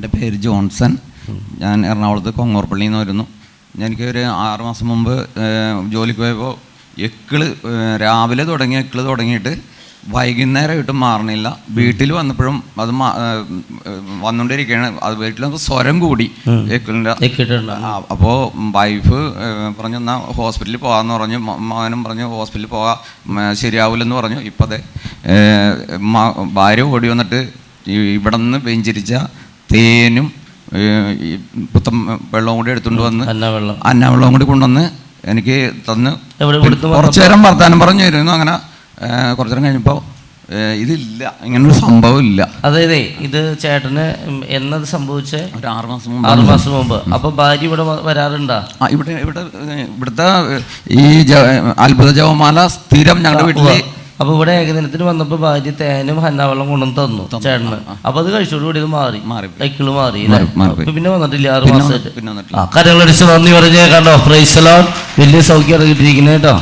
എന്റെ പേര് ജോൺസൺ. ഞാൻ എറണാകുളത്ത് കൊങ്ങോർപ്പള്ളിയിൽ നിന്ന് വരുന്നു എനിക്ക് ഒരു ആറ് മാസം മുമ്പ് ജോലിക്ക് പോയപ്പോൾ എക്കിൾ രാവിലെ തുടങ്ങി എക്കിൾ തുടങ്ങിയിട്ട് വൈകുന്നേരമായിട്ടും മാറണില്ല. വീട്ടിൽ വന്നപ്പോഴും അത് വന്നുകൊണ്ടിരിക്കുകയാണ് അത് വീട്ടിൽ വന്നപ്പോൾ സ്വരം കൂടി എക്കിളിന്റെ അപ്പോൾ വൈഫ് പറഞ്ഞു എന്നാൽ ഹോസ്പിറ്റലിൽ പോകാമെന്ന് പറഞ്ഞു. മകനും പറഞ്ഞു ഹോസ്പിറ്റലിൽ പോകാം. ശരിയാവില്ലെന്ന് പറഞ്ഞു. ഇപ്പതേ ഭാര്യ ഓടി വന്നിട്ട് ഇവിടെ നിന്ന് വെഞ്ചരിച്ച തേനും പുത്തം വെള്ളവും കൂടി എടുത്തുകൊണ്ട് വന്ന് അന്ന വെള്ളം അന്ന വെള്ളവും കൂടി കൊണ്ടുവന്ന് എനിക്ക് തന്ന് കുറച്ചു നേരം വർത്താനം പറഞ്ഞു തരുന്നു. അങ്ങനെ കുറച്ചു നേരം കഴിഞ്ഞപ്പോൾ ഇതില്ല. ഇങ്ങനൊരു സംഭവം ഇല്ല. അതായത് ഇത് ചേട്ടന് എന്നത് സംഭവിച്ച ഒരു ആറ് മാസം മുമ്പ്. മുമ്പ് മാസം മുമ്പ്. അപ്പൊ ഭാര്യ ഇവിടെ വരാറുണ്ടോ? ഇവിടെ ഇവിടെ ഇവിടുത്തെ ഈ അത്ഭുത ജവമാല സ്ഥിരം ഞങ്ങളുടെ വീട്ടിൽ അപ്പൊ ഇവിടെ ഏകദിനത്തിന് വന്നപ്പോ ഭാര്യ തേനും ഹന്നാവെള്ളം കൊണ്ടുവന്ന് തന്നു ചേട്ടന്. അപ്പൊ അത് കഴിച്ചോടുകൂടി ഇത് മാറി. മാറി. സൈക്കിൾ മാറി. പിന്നെ വന്നിട്ടില്ല ആറ് മാസം മാസമായിട്ട് ആ കരങ്ങളടിച്ച് നന്ദി പറഞ്ഞേ കണ്ടോ? പ്രൈസലോൺ വലിയ സൗഖ്യം കിട്ടിയിരിക്കുന്നത് കേട്ടോ.